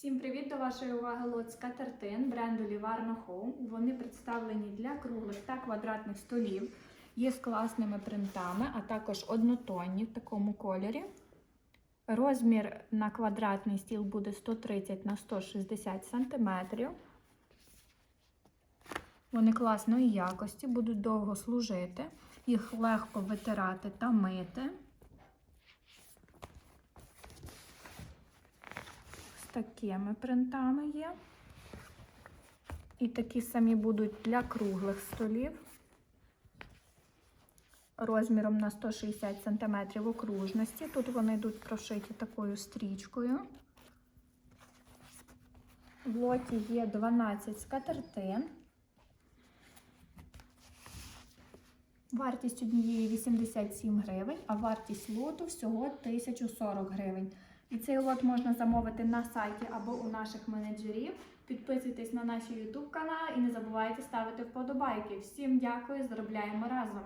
Всім привіт до вашої уваги лот скатертин бренду Livarno Home. Вони представлені для круглих та квадратних столів. Є з класними принтами, а також однотонні в такому кольорі. Розмір на квадратний стіл буде 130 на 160 см. Вони класної якості, будуть довго служити, їх легко витирати та мити. Такими принтами є. І такі самі будуть для круглих столів. Розміром на 160 см окружності. Тут вони йдуть прошиті такою стрічкою. В лоті є 12 скатертин. Вартість однієї 87 гривень, а вартість лоту всього 1040 гривень. І цей лот можна замовити на сайті або у наших менеджерів. Підписуйтесь на наш YouTube канал і не забувайте ставити вподобайки. Всім дякую, заробляємо разом!